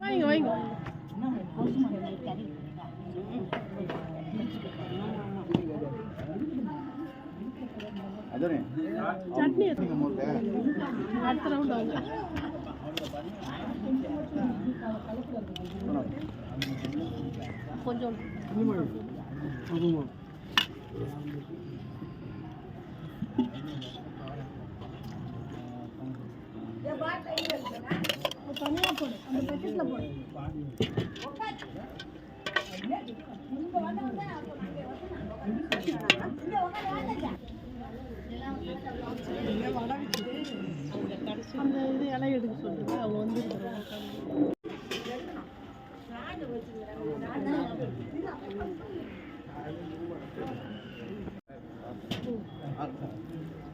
வாங்க வாங்க சட்னி அடுத்த ரவுண்ட் வாங்க கொஞ்சம் போடு அந்த போடு அந்த இது இலை எடுக்க சொல்லுங்க அவங்க வந்து you.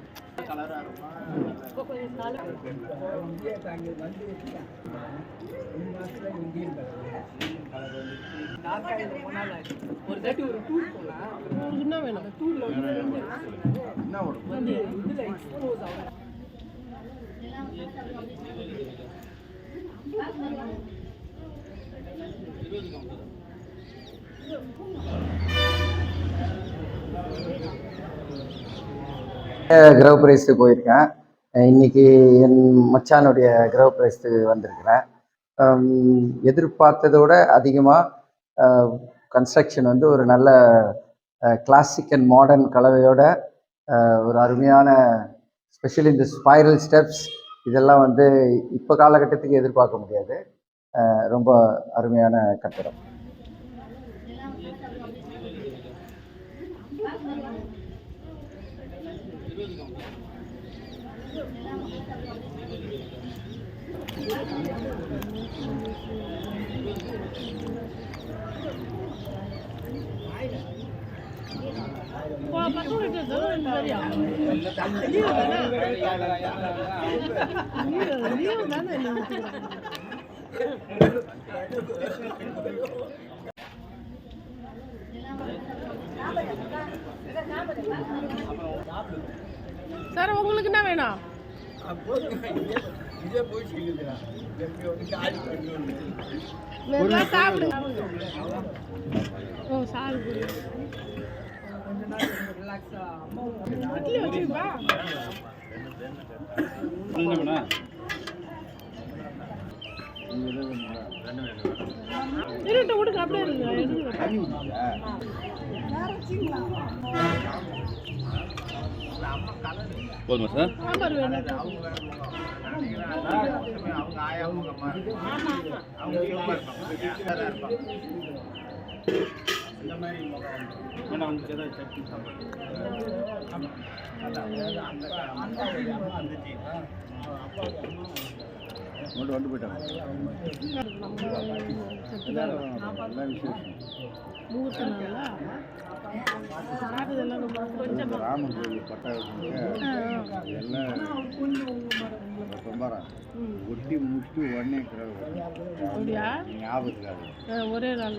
கலராக இருக்கும்? ஒரு தாட்டி ஒரு டூர் போனால் டூருக்கு என்ன வேணும்? டூரில் வந்து என்ன வந்து இதில் எக்ஸ்போஸ் ஆகும். கிரக பிரைஸ்க்கு போயிருக்கேன். இன்னைக்கு என் மச்சானுடைய கிரக பிரைஸ்க்கு வந்திருக்கிறேன். எதிர்பார்த்ததோட அதிகமாக கன்ஸ்ட்ரக்ஷன் வந்து ஒரு நல்ல கிளாசிக் அண்ட் மாடர்ன் கலவையோட ஒரு அருமையான ஸ்பெஷலி இந்த ஸ்பைரல் ஸ்டெப்ஸ் இதெல்லாம் வந்து இப்போ காலகட்டத்துக்கு எதிர்பார்க்க முடியாது. ரொம்ப அருமையான கட்டடம். 哇，把周 bahtô này, tôi rớt 牛 ஓ சாப்பிடு இட்லி வச்சுப்பா இருட்டு கொடுக்க அப்படியே இருக்கு போதுமா சார்? ஒன்று வந்து போயிட்டாங்க. நல்ல கொஞ்சம். ராமன் கோயில் பட்டா எல்லாம் ஒட்டி முடிச்சுட்டு உடனே ஞாபகம் ஒரே நாள்.